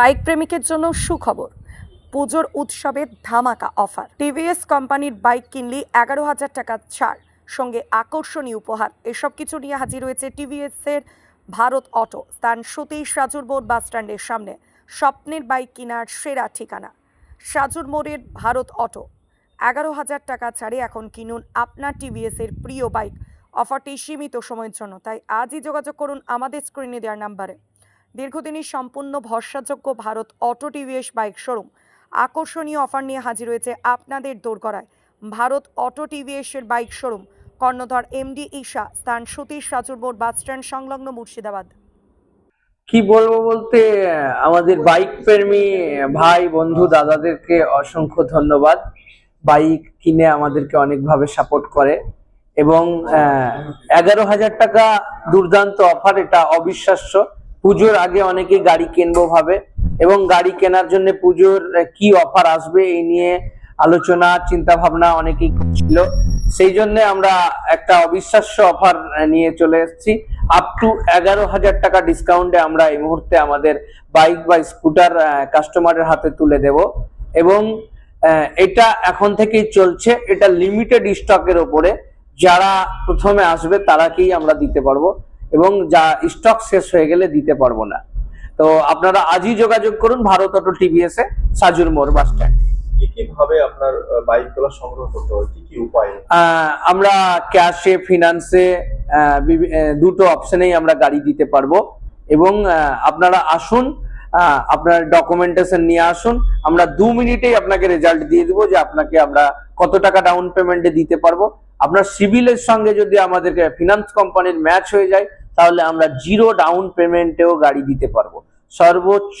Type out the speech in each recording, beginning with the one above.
Bike প্রেমিকের জন্য সুখবর। পুজোর উৎসবে ধামাকা অফার। টিভিএস কোম্পানির বাইক কিনলে এগারো হাজার টাকা ছাড়। সঙ্গে আকর্ষণীয় উপহার। এসব কিছু নিয়ে হাজির হয়েছে টিভিএস এর ভারত অটো। স্থান সতীশ সাজুর মোড় বাস স্ট্যান্ডের সামনে। স্বপ্নের বাইক কেনার সেরা ঠিকানা। সাজুর মোড়ের ভারত অটো। এগারো হাজার টাকা ছাড়ে এখন কিনুন আপনার টিভিএস এর প্রিয় বাইক। অফারটি সীমিত সময়ের জন্য, তাই আজই যোগাযোগ করুন আমাদের স্ক্রিনে দেওয়ার নাম্বারে। দীর্ঘদিনের সম্পূর্ণ ভরসাযোগ্য Bharat auto TVS bike showroom. আকর্ষণীয় অফার নিয়ে হাজির হয়েছে আপনাদের দোরগড়ায়। ভারত অটো টিভিএসের বাইক শোরুম, কর্ণধর এমডি ঈশা, স্থান সতীশ সাজুর মোড় বাস স্ট্যান্ড সংলগ্ন মুর্শিদাবাদ। কি বলব বলতে, আমাদের বাইক প্রেমী ভাই, বন্ধু, দাদাদেরকে অসংখ্য ধন্যবাদ। বাইক কিনে আমাদেরকে অনেকভাবে সাপোর্ট করে এবং এগারো হাজার টাকা দুর্দান্ত অফার এটা অবিশ্বাস্য। পুজোর আগে অনেকে গাড়ি কিনবো ভাবে, এবং গাড়ি কেনার জন্য পুজোর কি অফার আসবে এই নিয়ে আলোচনা চিন্তা ভাবনা অনেকেই ছিল সেই জন্য আমরা একটা অবিশ্বাস্য অফার নিয়ে চলে এসেছি। আপ টু এগারো হাজার টাকা ডিসকাউন্টে আমরা এই মুহূর্তে আমাদের বাইক বা স্কুটার কাস্টমারের হাতে তুলে দেব। এবং এটা এখন থেকেই চলছে। এটা লিমিটেড স্টকের ওপরে। যারা প্রথমে আসবে তারাকেই আমরা দিতে পারব। এবং যা স্টক শেষ হয়ে গেলে দিতে পারব না। তো আপনারা আজই যোগাযোগ করুন ভারত অটো টিভিএস এ সাজুর মোড় বাস স্ট্যান্ড কি কি ভাবে আপনার সংগ্রহ করতে হয়? কি কি উপায়ে? আহ, আমরা ক্যাশে ফিনান্সে দুটো অপশনেই আমরা গাড়ি দিতে পারব। এবং আপনারা আসুন আপনার ডকুমেন্টেশন নিয়ে আসুন। আমরা দু মিনিটেই আপনাকে রেজাল্ট দিয়ে দিব যে আপনাকে আমরা কত টাকা ডাউন পেমেন্টে দিতে পারব। আপনার সিভিলের সঙ্গে যদি আমাদেরকে ফিনান্স কোম্পানির ম্যাচ হয়ে যায় তাহলে আমরা জিরো ডাউন পেমেন্টেও গাড়ি দিতে পারব। সর্বোচ্চ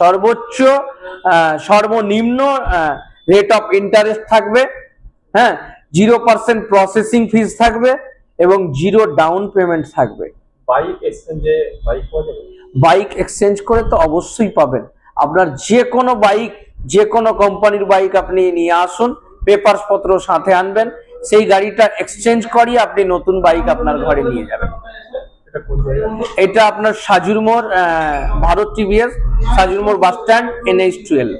সর্বোচ্চ সর্বনিম্ন রেট অফ ইন্টারেস্ট থাকবে হ্যাঁ? জিরো পার্সেন্ট প্রসেসিং ফিস থাকবে এবং জিরো ডাউন পেমেন্ট থাকবে। বাইক এক্সচেঞ্জে বাইক বাইক এক্সচেঞ্জ করে তো অবশ্যই পাবেন। আপনার যে কোনো বাইক যে কোনো কোম্পানির বাইক আপনি নিয়ে আসুন পেপারস পত্র সাথে আনবেন। সেই গাড়িটা এক্সচেঞ্জ করিয়ে আপনি নতুন বাইক আপনার ঘরে নিয়ে যাবেন। এটা আপনার সাজুর মোড় ভারত টিভিএস, সাজুর মোড় বাস স্ট্যান্ড এনএইচ টুয়েলভ